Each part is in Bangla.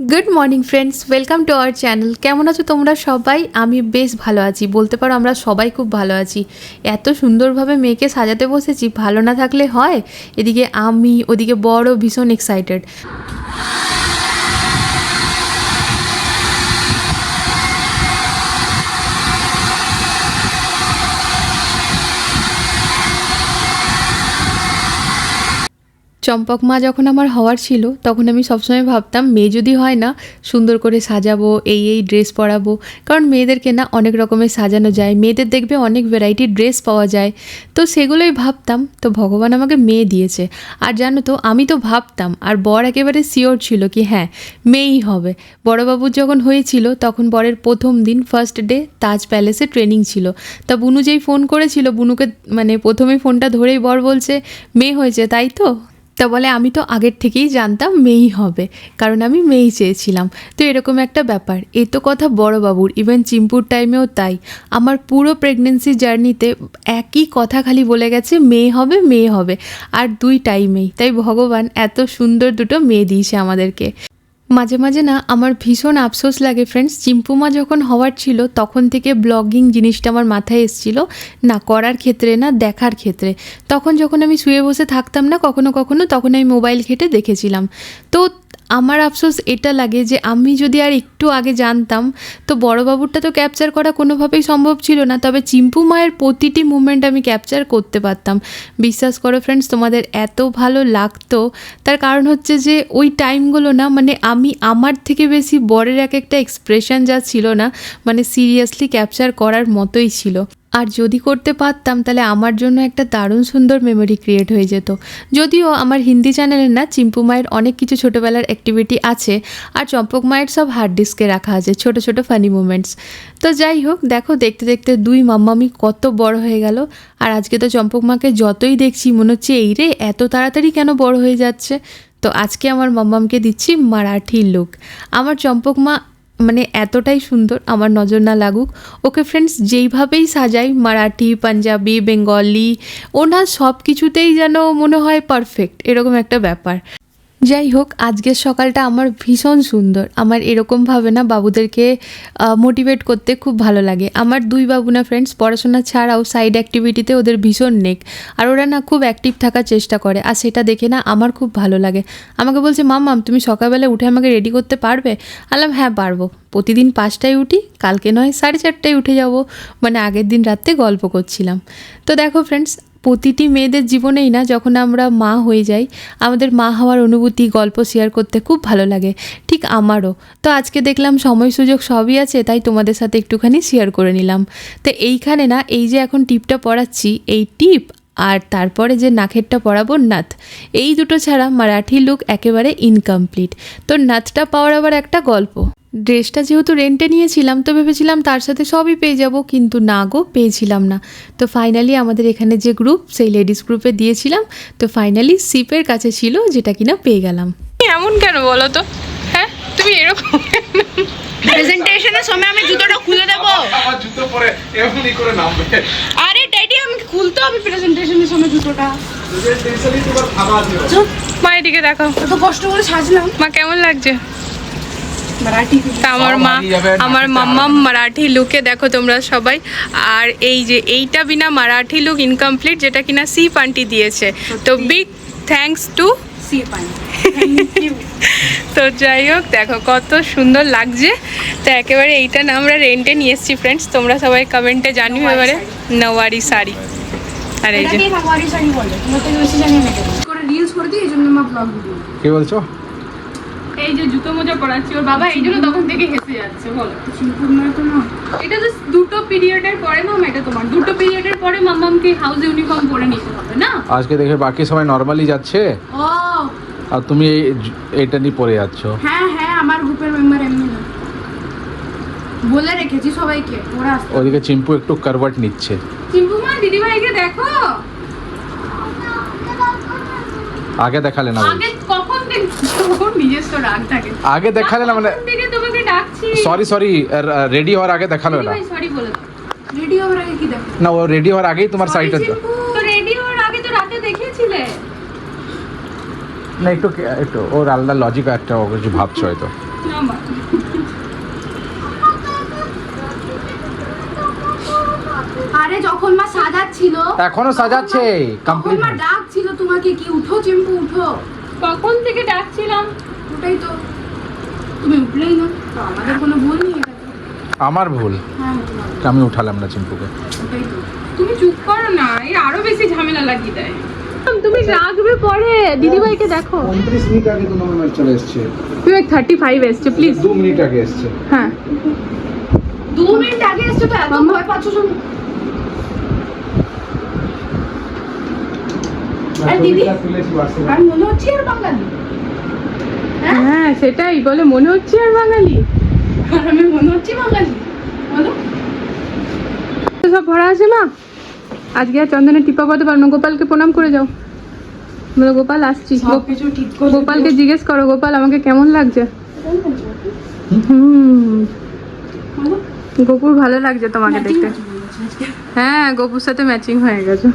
Good morning friends welcome to our channel কেমন আছো তোমরা সবাই? আমি বেশ ভালো আছি। বলতে পারো আমরা সবাই খুব ভালো আছি। এত সুন্দরভাবে মেয়েকে সাজাতে বসেছি, ভালো না থাকলে হয়? এদিকে আমি, ওদিকে বড় ভীষণ এক্সাইটেড চম্পক মা যখন আমার হওয়ার ছিল, তখন আমি সবসময় ভাবতাম, মেয়ে যদি হয় না, সুন্দর করে সাজাবো, এই এই ড্রেস পরাবো। কারণ মেয়েদেরকে না অনেক রকমের সাজানো যায়। মেয়েদের দেখবে অনেক ভ্যারাইটি ড্রেস পাওয়া যায়। তো সেগুলোই ভাবতাম, তো ভগবান আমাকে মেয়ে দিয়েছে। আর জানো তো, আমি তো ভাবতাম, আর বর একেবারে শিওর ছিল কি হ্যাঁ মেয়েই হবে। বড়বাবুর যখন হয়েছিল, তখন বরের প্রথম দিন ফার্স্ট ডে তাজ প্যালেসে ট্রেনিং ছিল। তা বুনু যেই ফোন করেছিল, বুনুকে মানে প্রথমেই ফোনটা ধরেই বর বলছে, মেয়ে হয়েছে, তাই তো? তা বলে আমি তো আগের থেকেই জানতাম মেয়েই হবে, কারণ আমি মেয়েই চেয়েছিলাম। তো এরকম একটা ব্যাপার। এ তো কথা বড় বাবুর ইভেন চিম্পুর টাইমেও তাই। আমার পুরো প্রেগনেন্সি জার্নিতে একই কথা খালি বলে গেছে মেয়ে হবে মেয়ে হবে। আর দুই টাইমেই তাই ভগবান এত সুন্দর দুটো মেয়ে দিয়েছে আমাদেরকে। মাঝে মাঝে না আমার ভীষণ আফসোস লাগে ফ্রেন্ডস চিম্পুমা যখন হওয়ার ছিল, তখন থেকে ব্লগিং জিনিসটা আমার মাথায় এসেছিল, না করার ক্ষেত্রে, না দেখার ক্ষেত্রে। তখন যখন আমি শুয়ে বসে থাকতাম না কখনো কখনো, তখন আমি মোবাইল ঘেটে দেখেছিলাম। তো আমার আফসোস এটা লাগে যে, আমি যদি আর একটু আগে জানতাম, তো বড়বাবুরটা তো ক্যাপচার করা কোনোভাবেই সম্ভব ছিল না। তবে চিম্পু মায়ের প্রতিটি মুমেন্ট আমি ক্যাপচার করতে পারতাম। বিশ্বাস করো ফ্রেন্ডস তোমাদের এত ভালো লাগতো। তার কারণ হচ্ছে যে, ওই টাইমগুলো না মানে আমি আমার থেকে বেশি বরের এক একটা এক্সপ্রেশন যা ছিল না মানে সিরিয়াসলি ক্যাপচার করার মতোই ছিল। আর যদি করতে পারতাম, তাহলে আমার জন্য একটা দারুণ সুন্দর মেমোরি ক্রিয়েট হয়ে যেত। যদিও আমার হিন্দি চ্যানেলে না, চিম্পু মায়ের অনেক কিছু ছোটোবেলার অ্যাক্টিভিটি আছে, আর চম্পক মায়ের সব হার্ড ডিস্কে রাখা আছে, ছোট ছোট ফানি মুমেন্টস তো যাই হোক, দেখো, দেখতে দেখতে দুই মাম্মামি কত বড় হয়ে গেল। আর আজকে তো চম্পক মাকে যতই দেখছি, মনে হচ্ছে, এই রে, এত তাড়াতাড়ি কেন বড় হয়ে যাচ্ছে? তো আজকে আমার মাম্মামকে দিচ্ছি মারাঠি লুক আমার চম্পক মা মানে এতটাই সুন্দর, আমার নজর না লাগুক। ওকে ফ্রেন্ডস যেইভাবেই সাজাই, মারাঠি, পাঞ্জাবি, বেঙ্গলি, ওনার সব কিছুতেই যেন মনে হয় পারফেক্ট এরকম একটা ব্যাপার। যাই হোক আজকের সকালটা আমার ভীষণ সুন্দর। আমার এরকমভাবে না বাবুদেরকে মোটিভেট করতে খুব ভালো লাগে। আমার দুই বাবু না ফ্রেন্ডস পড়াশোনা ছাড়াও সাইড অ্যাক্টিভিটিতে ওদের ভীষণ নেক। আর ওরা না খুব অ্যাক্টিভ থাকার চেষ্টা করে। আর সেটা দেখে না আমার খুব ভালো লাগে। আমাকে বলছে মাম্মাম তুমি সকালবেলা উঠে আমাকে রেডি করতে পারবে? আলাম হ্যাঁ পারব। প্রতিদিন পাঁচটায় উঠি, কালকে নয়, সাড়ে চারটায় উঠে যাব। মানে আগের দিন রাত্রে গল্প করছিলাম। তো দেখো ফ্রেন্ডস প্রতিটি মেয়েদের জীবনেই না যখন আমরা মা হয়ে যাই, আমাদের মা হওয়ার অনুভূতি, গল্প শেয়ার করতে খুব ভালো লাগে। ঠিক আমারও। তো আজকে দেখলাম সময় সুযোগ সবই আছে, তাই তোমাদের সাথে একটুখানি শেয়ার করে নিলাম। তো এইখানে না, এই যে এখন টিপটা পড়াচ্ছি, এই টিপ আর তারপরে যে নাকেরটা পরাবো নাথ এই দুটো ছাড়া মারাঠি লুক একেবারে ইনকমপ্লিট তো নাথটা পাওয়ার আবার একটা গল্প। ড্রেসটা যেহেতু রেন্টে নিয়েছিলাম তো ভেবেছিলাম তার সাথে সবই পেয়ে যাব কিন্তু না গো পেয়েছিলাম না। তো ফাইনালি আমাদের এখানে যে গ্রুপ সেই লেডিস গ্রুপে দিয়েছিলাম তো ফাইনালি সিপের কাছে ছিল যেটা কিনা পেয়ে গেলাম। এমন কেন বলো তো? হ্যাঁ? তুমি এরকম প্রেজেন্টেশনের সময় আমি জুতোটা খুলে দেব। আমার জুতো পরে এমনি করে নামবে। আরে ড্যাডি আমি খুলতে হবে প্রেজেন্টেশনের সময় জুতোটা। টেনশনই তোমার খাওয়া দিও। মা এদিকে দেখো এত কষ্ট করে সাজলাম। মা কেমন লাগছে? তা আমার মা আমার মাম্মাম মারাঠি লুকে দেখো তোমরা সবাই। আর এই যে এইটা বিনা মারাঠি লুক ইনকমপ্লিট যেটা কিনা সি পান্টি দিয়েছে। তো বিগ থ্যাঙ্কস টু সি তো যাই হোক দেখো কত সুন্দর লাগছে। তো একেবারে এইটা না আমরা রেন্টে নিয়ে এসেছি ফ্রেন্ডস তোমরা সবাই কমেন্টে জানিও এবারে। নওয়ারি শাড়ি। আর এই যে এটাকে নওয়ারি শাড়ি বলে? তোমার বেশি জানি না করে রিলস করে দিই এই জন্য আমার ব্লগ ভিডিও। কি বলছো? এই যে জুতো মোজা পরাচ্ছি ওর বাবা এই জন্য তখন থেকে হেসে যাচ্ছে বলো। এটা জাস্ট দুটো পিরিয়ডের পরে মাম এটা তোমার। দুটো পিরিয়ডের পরে মাম্মামকে হাউস ইউনিফর্ম পরে নিতে হবে না? আজকে দেখে বাকি সবাই নর্মালি যাচ্ছে? ও। আর তুমি এটা নিয়ে পরে যাচ্ছ? হ্যাঁ হ্যাঁ আমার গ্রুপের মেম্বার এমনি না। বলে রেখেছি সবাইকে ওরা ওদিকে চিম্পু একটু কারবাট নিচ্ছে। চিম্পুমা দিদিভাইকে দেখো। আগে দেখালে না আগে কখন দেখ ওর নিজস্ব রাগ থাকে আগে দেখালে না মানে সরি সরি রেডি হওয়ার আগে দেখাল না দিদিভাই সরি বলে দাও। রেডি হওয়ার আগে কি দেখো না ও রেডি হওয়ার আগেই তোমার সাইডে তো রেডি হওয়ার আগে তো রাতে দেখিয়েছিলে। না একটু একটু ওর আলাদা লজিক একটা ও কিছু ভাবছ হয়তো। আরে যখন মা সাজাচ্ছিল এখনও সাজাচ্ছে কমপ্লিট মা ডাক ছিল তোমাকে কি উঠো চিম্পু উঠো। কখন থেকে ডাকছিলাম? ওটাই তো। তুমি উঠলেই না। তো আমাদের কোনো ভুল নেই আমার ভুল? হ্যাঁ আমি উঠালাম না চিম্পুকে। তুমি চুপ করো না এই আরও বেশি ঝামেলা লাগিয়ে দেয়। তুমি রাখবে পরে দিদিভাইকে দেখো। উনত্রিশ মিনিট আগে তো নর্মাল চলে এসছে। তুমি থার্টি ফাইভ এসছে প্লিজ দু মিনিট আগে এসছে। হ্যাঁ। দু মিনিট আগে এসছো তো এত ভয় পাচ্ছ শুনে। আর দিদি? আর মনে হচ্ছে আর বাঙালি? হ্যাঁ? সেটাই বলে মনে হচ্ছে আর বাঙালি। আর আমি মনে হচ্ছে বাঙালি। বলো। সব ভরা আছে মা? আজকে আর চন্দনের টিপা করতে পারব না গোপালকে প্রণাম করে যাও। বলো গোপাল আসছি। ঠিক গোপালকে জিজ্ঞেস করো গোপাল আমাকে কেমন লাগছে? হুম। গোপুর ভালো লাগছে তোমাকে দেখতে। হ্যাঁ গোপুর সাথে ম্যাচিং হয়ে গেছে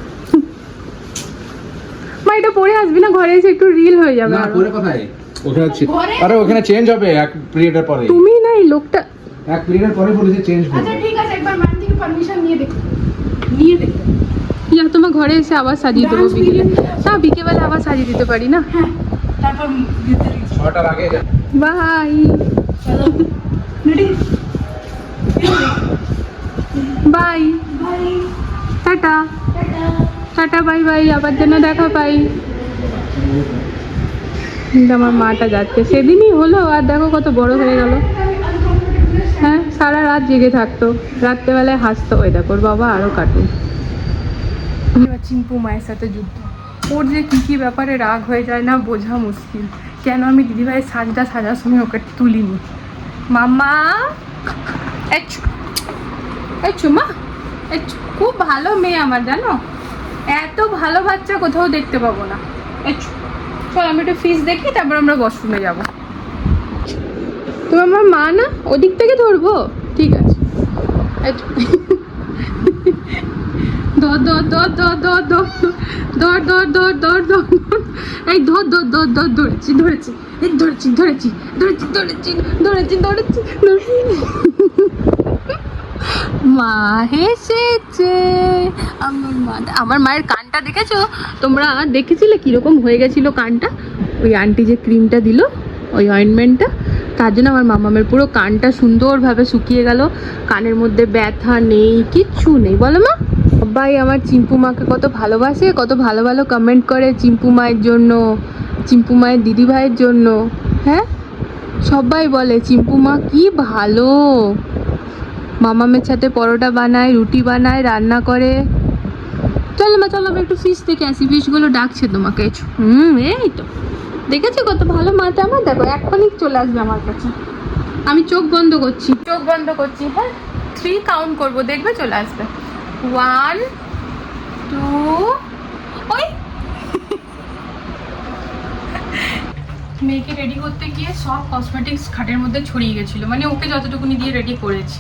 মা এটা পরে আসবি না ঘরে এসে একটু রিল হয়ে যাবে না পরে কোথায় ওখানে? আরে ওখানে চেঞ্জ হবে এক পিরিয়ডের পরে। তুমি না এই লোকটা এক পিরিয়ডের পরে বলেছে চেঞ্জ আচ্ছা ঠিক আছে একবার ম্যাম থেকে পারমিশন নিয়ে দেখো। নিয়ে দেখো। ইয়া তোমার ঘরে এসে আবার সাজিয়ে দেবো বিকেলে। না বিকেলবেলা আবার সাজিয়ে দিতে পারি না? হ্যাঁ তারপর। ছটার আগে যা- বাই চলো ready bye bye tata tata tata bye bye আবার যেন দেখা পাই। কিন্তু আমার মাটা যাচ্ছে। সেদিনই হলো, আর দেখো কত বড় হয়ে গেল। হ্যাঁ সারা রাত জেগে থাকতো। রাত্রেবেলায় হাসতো। ওই দেখো বাবা আরও কাটুন চিম্পু মায়ের সাথে যুদ্ধ। ওর যে কী কী ব্যাপারে রাগ হয়ে যায় না বোঝা মুশকিল। কেন আমি দিদিভাইয়ের সাজটা সাজার সময় ওকে তুলিনি? চু- এই চুমা খুব ভালো মেয়ে আমার, জানো? এত ভালো বাচ্চা কোথাও দেখতে পাবো না। চল আমি একটু ফিস দেখি তারপর আমরা ওয়াশরুমে যাব তুমি আমার মা না ওদিক থেকে ধরবো ঠিক আছে ধর ধর ধর ধর ধর ধর ধর ধর ধর ধর ধর এই ধর ধর ধর ধর ধরেছি ধরেছি এই ধরেছি ধরেছি ধরেছি ধরেছি ধরেছি ধরেছি ধরেছি মা হেসেছে। আমার মা, আমার মায়ের কানটা দেখেছ? তোমরা দেখেছিলে কীরকম হয়ে গেছিল কানটা? ওই আন্টি যে ক্রিমটা দিল, ওই অয়েনমেন্টটা তার জন্য আমার মামামের পুরো কানটা সুন্দরভাবে শুকিয়ে গেল। কানের মধ্যে ব্যথা নেই, কিচ্ছু নেই। বলো মা। সবাই আমার চিম্পু মাকে কত ভালোবাসে, কত ভালো ভালো কমেন্ট করে চিম্পু মায়ের জন্য, চিম্পু মায়ের দিদি ভাইয়ের জন্য। হ্যাঁ? সবাই বলে, চিম্পু মা কি ভালো। মামামের সাথে পরোটা বানায়, রুটি বানায়, রান্না করে। চলো মা, চলো, আমরা একটু ফিশ দেখে আসি। ফিশগুলো ডাকছে তোমাকে। হুম, এই তো। দেখেছ কত ভালো মাথা আমার দেখো এখনই চলে আসবে আমার কাছে। আমি চোখ বন্ধ করছি। চোখ বন্ধ করছি হ্যাঁ? থ্রি কাউন্ট করব, দেখবে চলে আসবে। ওয়ান টু ওই! মেয়েকে রেডি করতে গিয়ে সব কসমেটিক্স খাটের মধ্যে ছড়িয়ে গেছিল। মানে ওকে যতটুকুনি দিয়ে রেডি করেছি।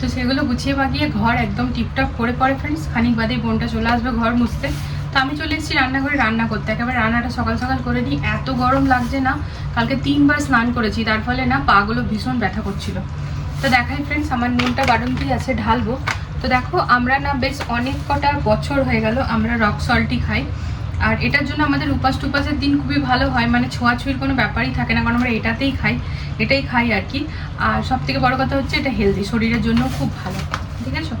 তো সেগুলো গুছিয়ে বাগিয়ে ঘর একদম টিপটপ করে পরে ফ্রেন্ডস খানিক বাদেই বোনটা চলে আসবে ঘর মুছতে। তো আমি চলে এসেছি রান্নাঘরে রান্না করতে। একেবারে রান্নাটা সকাল সকাল করে নিই এত গরম লাগছে না, কালকে তিনবার স্নান করেছি, তার ফলে না পাগুলো ভীষণ ব্যথা করছিল। তো দেখাই ফ্রেন্ডস আমার নুনটা বাড়ন্তি আছে, ঢালবো। তো দেখো, আমরা না বেশ অনেক কটা বছর হয়ে গেল আমরা রক সল্টই খাই। আর এটার জন্য আমাদের উপাস টুপাসের দিন খুবই ভালো হয় মানে ছোঁয়াছুঁয়ির কোনো ব্যাপারই থাকে না, কারণ আমরা এটাতেই খাই, এটাই খাই আর কি। আর সব থেকে বড় কথা হচ্ছে এটা হেলদি শরীরের জন্য খুব ভালো, ঠিক আছে?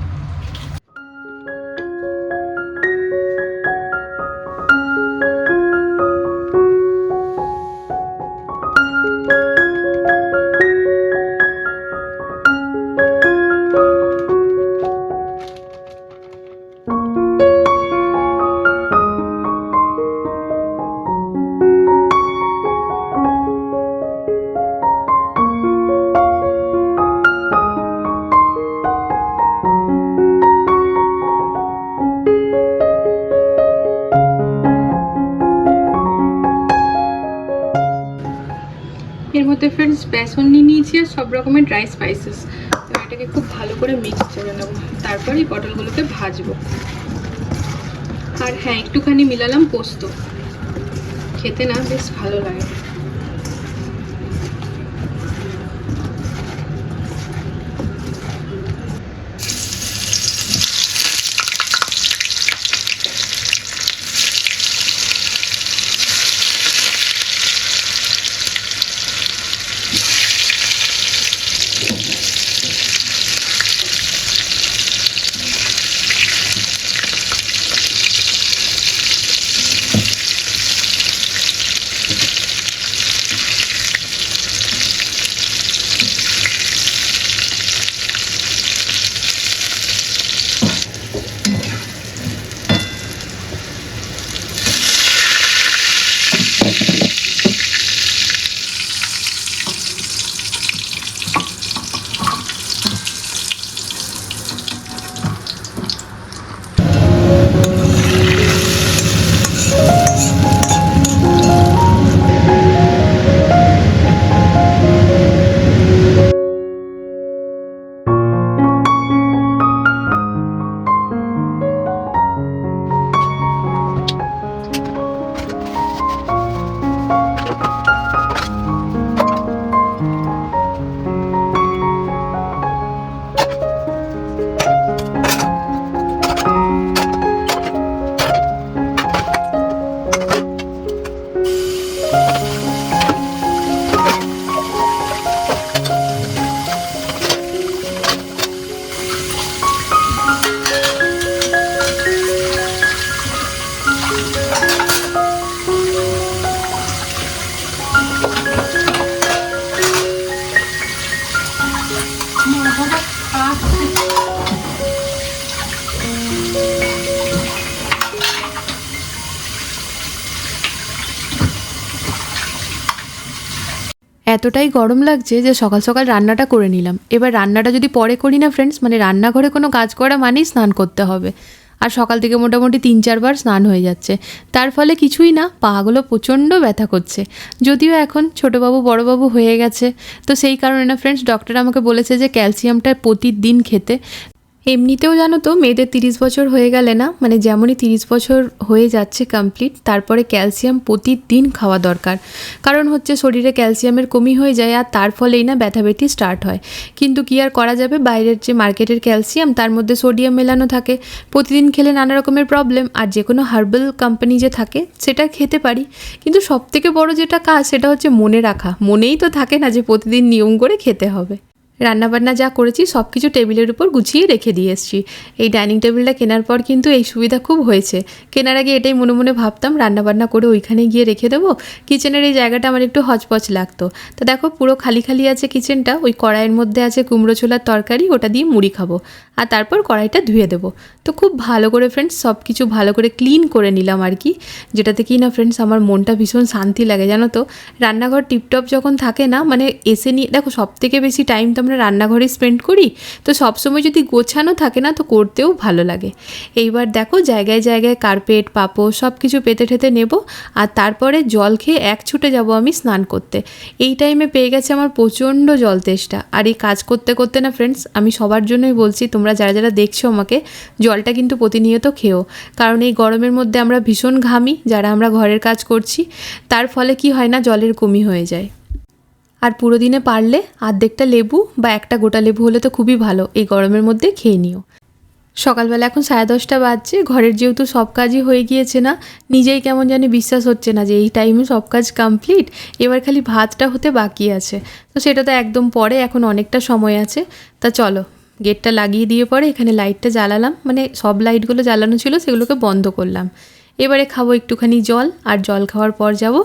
মধ্যে ফ্রেন্ডস বেসন নিয়ে নিয়েছি আর সব রকমের ড্রাই স্পাইসেস তো এটাকে খুব ভালো করে মিক্স করে নেব। তারপর এই পটলগুলোকে ভাজবো। আর হ্যাঁ একটুখানি মিলালাম পোস্ত। খেতে না বেশ ভালো লাগে। এতটাই গরম লাগছে যে সকাল সকাল রান্নাটা করে নিলাম। এবার রান্নাটা যদি পরে করি না ফ্রেন্ডস মানে রান্নাঘরে কোনো কাজ করা মানেই স্নান করতে হবে। আর সকাল থেকে মোটামুটি তিন চারবার স্নান হয়ে যাচ্ছে। তার ফলে কিছুই না পাগুলো প্রচণ্ড ব্যথা করছে। যদিও এখন ছোটোবাবু, বড়োবাবু হয়ে গেছে। তো সেই কারণে না ফ্রেন্ডস ডক্টর আমাকে বলেছে যে ক্যালসিয়ামটা প্রতিদিন খেতে। এমনিতেও জানো তো মেয়েদের তিরিশ বছর হয়ে গেলে না মানে যেমনই তিরিশ বছর হয়ে যাচ্ছে কমপ্লিট তারপরে ক্যালসিয়াম প্রতিদিন খাওয়া দরকার। কারণ হচ্ছে শরীরে ক্যালসিয়ামের কমি হয়ে যায় আর তার ফলেই না ব্যথা ব্যথি স্টার্ট হয়। কিন্তু কি আর করা যাবে? বাইরের যে মার্কেটের ক্যালসিয়াম তার মধ্যে সোডিয়াম মেলানো থাকে। প্রতিদিন খেলে নানা রকমের প্রবলেম আর যে কোনো হার্বাল কোম্পানি যে থাকে, সেটা খেতে পারি। কিন্তু সবথেকে বড় যেটা কাজ, সেটা হচ্ছে মনে রাখা। মনেই তো থাকে না যে প্রতিদিন নিয়ম করে খেতে হবে। রান্নাবান্না যা করেছি সব কিছু টেবিলের উপর গুছিয়ে রেখে দিয়ে এসেছি। এই ডাইনিং টেবিলটা কেনার পর কিন্তু এই সুবিধা খুব হয়েছে। কেনার আগে এটাই মনে মনে ভাবতাম, রান্নাবান্না করে ওইখানে গিয়ে রেখে দেবো। কিচেনের এই জায়গাটা আমার একটু হচপচ লাগতো। তো দেখো, পুরো খালি খালি আছে কিচেনটা, ওই কড়াইয়ের মধ্যে আছে কুমড়ো ছোলার তরকারি, ওটা দিয়ে মুড়ি খাব। আর তারপর কড়াইটা ধুয়ে দেবো। তো খুব ভালো করে ফ্রেন্ডস সব কিছু ভালো করে ক্লিন করে নিলাম আর কি। যেটাতে কি না ফ্রেন্ডস আমার মনটা ভীষণ শান্তি লাগে, জানো তো? রান্নাঘর টিপটপ যখন থাকে না মানে এসে নিয়ে, দেখো সব থেকে বেশি টাইম তো আমরা রান্নাঘরে স্পেন্ড করি, তো সবসময় যদি গোছানো থাকে না, তো করতেও ভালো লাগে। এইবার দেখো জায়গায় জায়গায় কার্পেট পাপো সব কিছু পেতে ঠেতে নেব, আর তারপরে জল খেয়ে এক ছুটে যাব আমি স্নান করতে। এই টাইমে পেয়ে গেছে আমার প্রচণ্ড জল তেষ্টা। আর এই কাজ করতে করতে না ফ্রেন্ডস আমি সবার জন্যই বলছি, তোমরা যারা যারা দেখছ আমাকে, জলটা কিন্তু প্রতিনিয়ত খেও। কারণ এই গরমের মধ্যে আমরা ভীষণ ঘামি, যারা আমরা ঘরের কাজ করছি, তার ফলে কি হয় না, জলের কমি হয়ে যায়। আর পুরো দিনে পারলে আর্ধেকটা লেবু বা একটা গোটা লেবু হলে তো খুবই ভালো, এই গরমের মধ্যে খেয়ে নিও। সকালবেলা এখন সাড়ে দশটা বাজছে, ঘরের যেহেতু সব কাজই হয়ে গিয়েছে না, নিজেই কেমন জানি বিশ্বাস হচ্ছে না যে এই টাইমে সব কাজ কমপ্লিট এবার খালি ভাতটা হতে বাকি আছে। তো সেটা তো একদম পরে, এখন অনেকটা সময় আছে। তা চলো, গেটটা লাগিয়ে দিয়ে পরে এখানে লাইটটা জ্বালালাম মানে সব লাইটগুলো জ্বালানো ছিল, সেগুলোকে বন্ধ করলাম। এবারে খাব একটুখানি জল, আর জল খাওয়ার পর যাব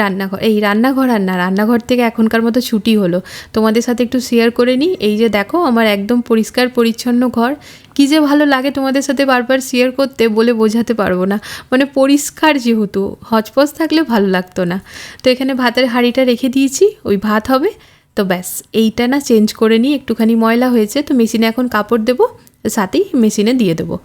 রান্নাঘর। এই রান্নাঘর আর না, রান্নাঘর থেকে এখনকার মতো ছুটি হলো। তোমাদের সাথে একটু শেয়ার করে নিই। এই যে দেখো, আমার একদম পরিষ্কার, পরিচ্ছন্ন ঘর। কী যে ভালো লাগে তোমাদের সাথে বারবার শেয়ার করতে বলে বোঝাতে পারব না। মানে পরিষ্কার যেহেতু, হচপচ থাকলে ভালো লাগতো না। তো এখানে ভাতের হাঁড়িটা রেখে দিয়েছি, ওই ভাত হবে। তো ব্যাস, এইটা না চেঞ্জ করে নিই। একটুখানি ময়লা হয়েছে, তো মেশিনে এখন কাপড় দেবো, সাথেই মেশিনে দিয়ে দেবো।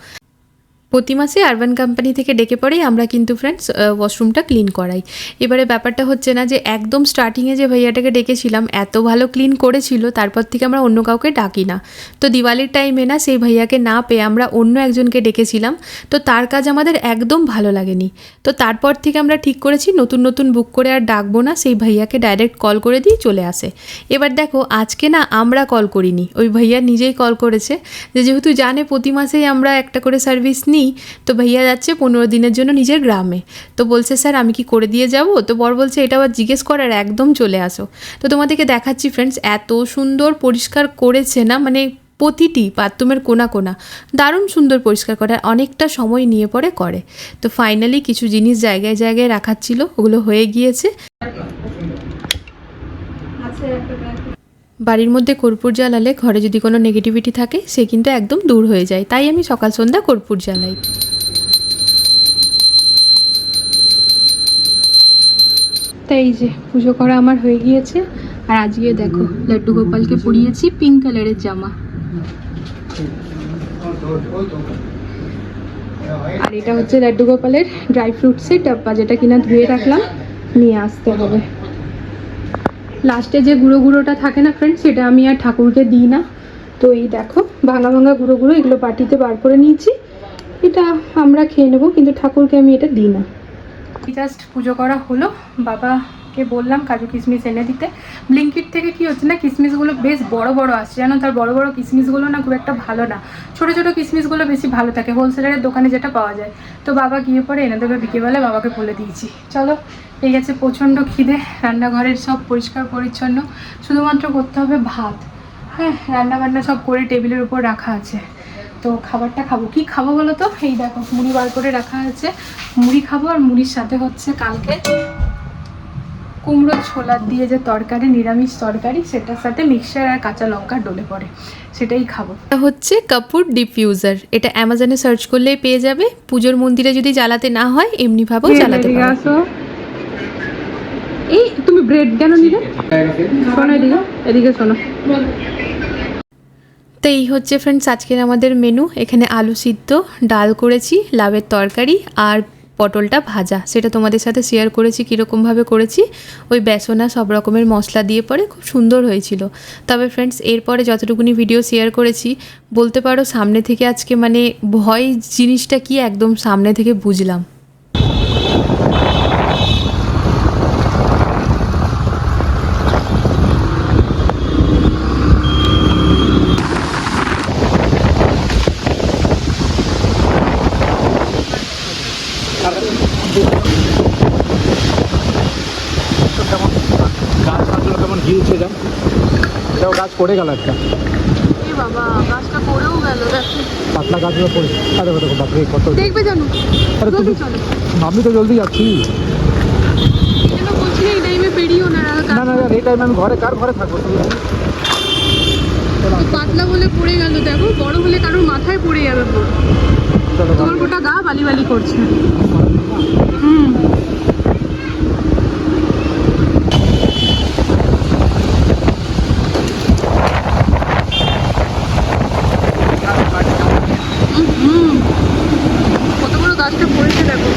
প্রতি মাসে আরবান কোম্পানি থেকে ডেকে পড়েই আমরা কিন্তু ফ্রেন্ডস ওয়াশরুমটা ক্লিন করাই। এবারে ব্যাপারটা হচ্ছে না যে, একদম স্টার্টিংয়ে যে ভাইয়াটাকে ডেকেছিলাম, এত ভালো ক্লিন করেছিল, তারপর থেকে আমরা অন্য কাউকে ডাকি না। তো দিওয়ালির টাইমে না, সেই ভাইয়াকে না পেয়ে আমরা অন্য একজনকে ডেকেছিলাম। তো তার কাজ আমাদের একদম ভালো লাগেনি। তো তারপর থেকে আমরা ঠিক করেছি, নতুন নতুন বুক করে আর ডাকবো না, সেই ভাইয়াকে ডাইরেক্ট কল করে দিয়ে চলে আসে। এবার দেখো, আজকে না আমরা কল করিনি। ওই ভাইয়া নিজেই কল করেছে যে, যেহেতু জানে প্রতি মাসেই আমরা একটা করে সার্ভিস নিই তো ভাইয়া যাচ্ছে পনেরো দিনের জন্য নিজের গ্রামে। তো বলছে, স্যার, আমি কি করে দিয়ে যাব? তো বর বলছে, এটা আবার জিজ্ঞেস করার একদম চলে আসো। তো তোমাদেরকে দেখাচ্ছি ফ্রেন্ডস এত সুন্দর পরিষ্কার করেছে না মানে প্রতিটি বাথরুমের কোনা কোনা। দারুণ সুন্দর পরিষ্কার করে, আর অনেকটা সময় নিয়ে পরে করে। তো ফাইনালি কিছু জিনিস জায়গায় জায়গায় রাখার ছিল, ওগুলো হয়ে গিয়েছে। বাড়ির মধ্যে কর্পূর জ্বালালে ঘরে যদি কোনো নেগেটিভিটি থাকে, সে কিন্তু একদম দূর হয়ে যায়। তাই আমি সকাল সন্ধ্যা কর্পূর জ্বালাই। তাই এই যে, পুজো করা আমার হয়ে গিয়েছে। আর আজকে দেখো, লাড্ডু গোপালকে পরিয়েছি পিঙ্ক কালারের জামা। আর এটা হচ্ছে লাড্ডু গোপালের ড্রাই ফ্রুটসের ডাব্বা যেটা কিনা ধুয়ে রাখলাম, নিয়ে আসতে হবে। লাস্টে যে গুঁড়ো গুঁড়োটা থাকে না ফ্রেন্ড সেটা আমি আর ঠাকুরকে দিই না। তো এই দেখো, ভাঙা ভাঙা গুঁড়ো গুঁড়ো, এগুলো বাটিতে বার করে নিয়েছি। এটা আমরা খেয়ে নেব, কিন্তু ঠাকুরকে আমি এটা দিই না। জাস্ট পুজো করা হলো বাবাকে বললাম, কাজু কিশমিশ এনে দিতে। ব্লিঙ্কিট থেকে কি হচ্ছে না, কিশমিশগুলো বেশ বড় বড় আসছে। জানো, তার বড় বড় কিশমিশগুলো না খুব একটা ভালো না। ছোট ছোট কিশমিশগুলো বেশি ভালো থাকে। হোলসেলারের দোকানে যেটা পাওয়া যায়। তো বাবা গিয়ে পরে এনে দেবে বিকেলবেলা বাবাকে বলে দিয়েছি। চলো এই গেছে প্রচণ্ড খিদে। রান্নাঘরের সব পরিষ্কার, পরিচ্ছন্ন। শুধুমাত্র করতে হবে ভাত। হ্যাঁ রান্নাবান্না সব করে টেবিলের উপর রাখা আছে। তো খাবারটা খাব। কি খাব বলো তো? এই দেখো, মুড়ি বার করে রাখা আছে। মুড়ি খাব আর মুড়ির সাথে হচ্ছে কালকে কুমড়ো ছোলার দিয়ে যে তরকারি নিরামিষ তরকারি সেটার সাথে মিক্সচার আর কাঁচা লঙ্কা ডলে পড়ে। সেটাই খাব। এটা হচ্ছে কাপুর ডিফিউজার এটা অ্যামাজনে সার্চ করলেই পেয়ে যাবে। পুজোর মন্দিরে যদি জ্বালাতে না হয় এমনি এমনিভাবেও জ্বালাতে পারো। এই তুমি ব্রেড কেন নিলে? শোনো এদিকে এদিকে শোনো। তো এই হচ্ছে ফ্রেন্ডস আজকের আমাদের মেনু এখানে আলু সিদ্ধ ডাল করেছি লাভের তরকারি আর পটলটা ভাজা। সেটা তোমাদের সাথে শেয়ার করেছি কীরকমভাবে করেছি। ওই বেসনা সব রকমের মশলা দিয়ে পরে খুব সুন্দর হয়েছিল। তবে ফ্রেন্ডস এরপরে যতটুকুনি ভিডিও শেয়ার করেছি, বলতে পারো সামনে থেকে আজকে মানে ভয় জিনিসটা কি একদম সামনে থেকে বুঝলাম। এটাও গাছ পড়ে গেল একটা। বাবা গাছটা পড়েও গেল পাতলা গাছগুলো পড়ে আরে দেখো বাপরে কত দেখবে জানো? আরে তুমি আমি তো জলদি যাচ্ছি। না না না এই টাইমে আমি ঘরে কার ঘরে থাকব তুমি? পাতলা বলে পড়ে গেল দেখো বড় হলে কারোর মাথায় পড়ে যাবে তোমার গোটা গা বালি বালি করছে। হুম। কত বড় গাছটা পড়েছে দেখো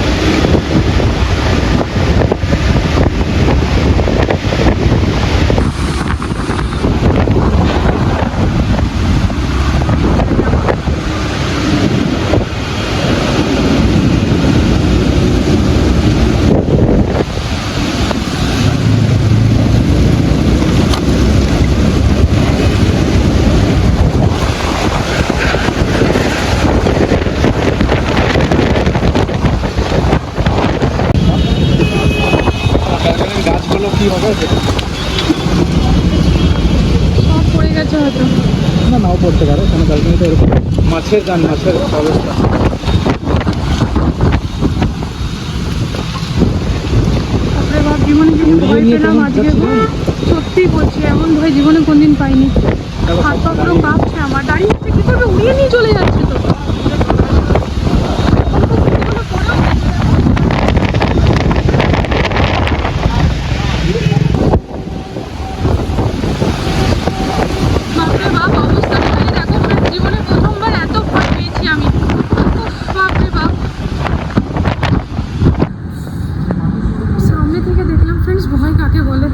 গাছগুলো কি হবে সব পড়ে গেছে হয়তো না নাও পড়তে পারে কোনো ক্যালকুলেটার এরকম মাছের গান মাছের অবস্থা তারপরে ভাব জীবনে যে উড়িয়ে ভয় নিয়ে পেলাম কেমন আজকে? অবস্থা সত্যি বলছি এমন ভয় জীবনে কোনদিন পাইনি। হাত পা পুরো কাঁপছে আমার। দাঁড়িয়ে কি করবে উড়িয়ে নিয়ে চলে যাচ্ছে তো বাপরে বাপ অবস্থা খালি দেখো friends, জীবনে প্রথমবার এত ভয় পেয়েছি আমি উফ, বাপরে বাপ সামনে থেকে দেখলাম ফ্রেন্ডস ভয় কাকে বলে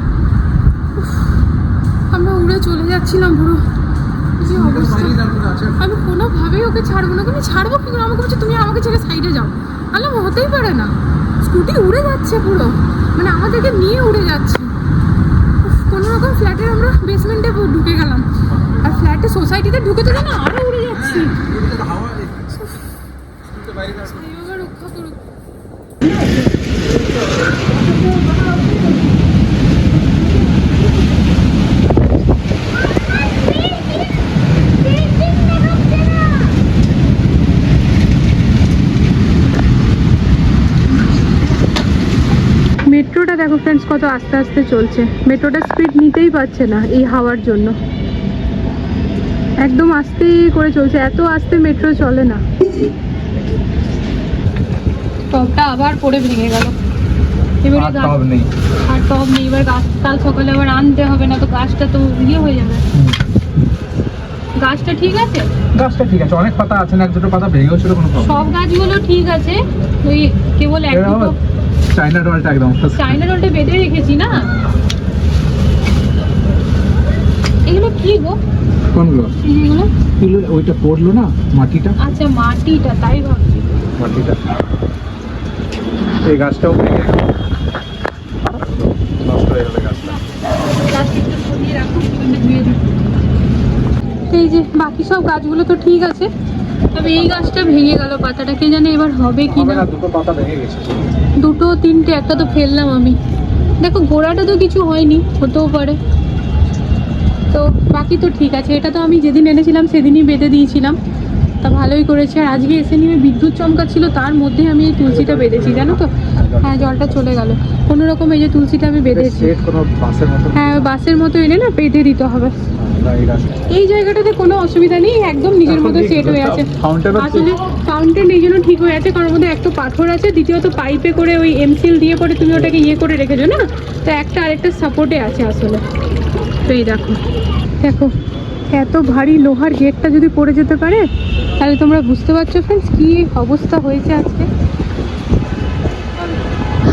উফ, আমরা উড়ে চলে যাচ্ছিলাম পুরো কি অবস্থা আমি কোনোভাবেই ওকে ছাড়বো না তুমি ছাড়বো কি করে আমাকে বলছে তুমি আমাকে ছেড়ে সাইডে যাও আলাম হতেই পারে না স্কুটি উড়ে যাচ্ছে পুরো মানে আমাদেরকে নিয়ে উড়ে যাচ্ছে উফ, কোনো রকম ফ্ল্যাটের আমরা বেসমেন্টে ঢুকে গেলাম। আর ফ্ল্যাটে সোসাইটিতে ঢুকে তো না আরও উড়ে যাচ্ছি। রক্ষা করুক মেট্রোটা দেখো ফ্রেন্ডস কত আস্তে আস্তে চলছে। মেট্রোটা স্পিড নিতেই পারছে না এই হাওয়ার জন্য। একদম আস্তে করে চলছে এত আস্তে মেট্রো চলে না। টপটা আবার পড়ে ভেঙে গেল। এবারে আর টব নেই। আর টব নেই এবার গাছ কাল সকালে আবার আনতে হবে না তো গাছটা তো ইয়ে হয়ে যাবে। গাছটা ঠিক আছে? গাছটা ঠিক আছে অনেক পাতা আছে না এক দুটো পাতা ভেঙেও ছিল কোনো সব গাছগুলো ঠিক আছে ওই কেবল এক দুটো চাইনা ডলটা একদম চাইনা রোলটা বেঁধে রেখেছি না? এগুলো কি গো? কোনগুলো? এগুলো? এগুলো ওইটা পড়ল না মাটিটা? আচ্ছা মাটিটা তাই ভাবছি। মাটিটা। এই গাছটাও ভেঙে গেল। নষ্ট হয়ে গেল গাছটা। প্লাস্টিকটা সরিয়ে রাখো ধুয়ে এই যে বাকি সব গাছগুলো তো ঠিক আছে। তবে এই গাছটা ভেঙে গেল পাতাটা। কে জানে এবার হবে কি না। না দুটো পাতা ভেঙে গেছে। দুটো তিনটে একটা তো ফেললাম আমি। দেখো গোড়াটা তো কিছু হয়নি হতেও পারে। তো বাকি তো ঠিক আছে এটা তো আমি যেদিন এনেছিলাম সেদিনই বেঁধে দিয়েছিলাম। তা ভালোই করেছে। আর আজকে এসে নিয়ে বিদ্যুৎ চমকাচ্ছিল তার মধ্যে আমি এই তুলসীটা বেঁধেছি জানো তো? হ্যাঁ জলটা চলে গেল। কোনো রকম এই যে তুলসীটা আমি বেঁধেছি। হ্যাঁ বাসের মতো এনে না বেঁধে দিতে হবে। এই জায়গাটাতে কোনো অসুবিধা নেই একদম নিজের মতো সেট হয়ে আছে। আসলে ফাউন্টেন এই জন্য ঠিক হয়ে আছে কারণ মধ্যে একটা পাথর আছে দ্বিতীয়ত পাইপে করে ওই এমসিল দিয়ে পরে তুমি ওটাকে ইয়ে করে রেখেছো না? তো একটা আরেকটা সাপোর্টে আছে আসলে। তো এই দেখো দেখো এত ভারী লোহার গেটটা যদি পড়ে যেতে পারে তাহলে তোমরা বুঝতে পারছ ফ্রেন্ডস কি অবস্থা হয়েছে আজকে।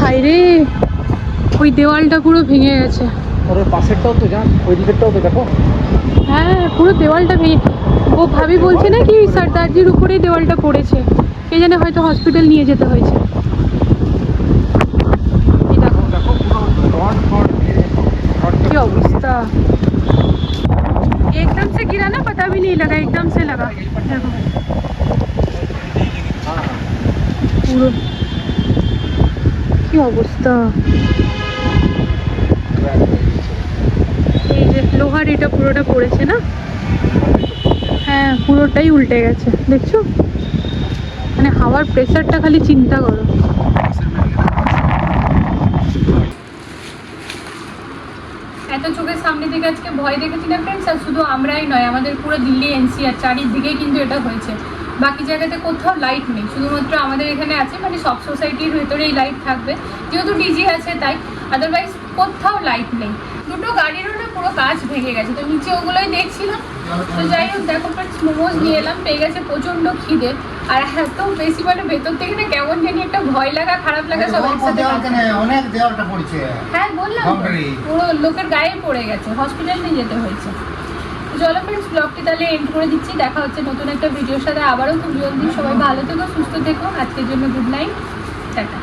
হায় রে ওই দেওয়ালটা পুরো ভেঙে গেছে। ওর পাশেরটাও তো যান ওই দিকেরটাও তো দেখো হ্যাঁ পুরো দেওয়ালটা ভেঙে ও ভাবি বলছে না কি সর্দারজির উপরেই দেওয়ালটা পড়েছে কে জানে হয়তো হসপিটাল নিয়ে যেতে হয়েছে এই দেখো দেখো পুরো রড ফড কি অবস্থা एकदम से गिरा ना पता भी नहीं लगा एकदम से लगा देखो পুরো কি অবস্থা লোহার এটা পুরোটা পড়েছে না? হ্যাঁ পুরোটাই উল্টে গেছে, দেখছ? মানে হাওয়ার প্রেসারটা খালি চিন্তা করো। এত চোখের সামনে থেকে আজকে ভয় দেখেছি না ফ্রেন্ডস আর শুধু আমরাই নয়, আমাদের পুরো দিল্লি এনসিআর চারিদিকেই কিন্তু এটা হয়েছে। বাকি জায়গাতে কোথাও লাইট নেই, শুধুমাত্র আমাদের এখানে আছে মানে সব সোসাইটির ভেতরেই লাইট থাকবে। যেহেতু ডিজি আছে তাই আদারওয়াইজ কোথাও লাইট নেই। দুটো গাড়িরও না পুরো কাজ ভেঙে গেছে তো নিচে ওগুলোই দেখছিলাম। তো যাই হোক দেখো মোমোজ নিয়ে এলাম পেয়ে গেছে প্রচণ্ড খিদে। আর এত বেশি মানে ভেতর থেকে না কেমন জানি একটা ভয় লাগা খারাপ লাগা সব একসাথে অনেক দেওয়ালটা পড়ছে। হ্যাঁ বললাম পুরো লোকের গায়ে পড়ে গেছে হসপিটাল নিয়ে যেতে হয়েছে। চলো ফ্রেন্ডস ব্লগটি তাহলে এন্ড করে দিচ্ছি। দেখা হচ্ছে নতুন একটা ভিডিওর সাথে। আবারও খুব জলদি সবাই ভালো থেকো সুস্থ থেকো। আজকের জন্য গুড নাইট টাটা।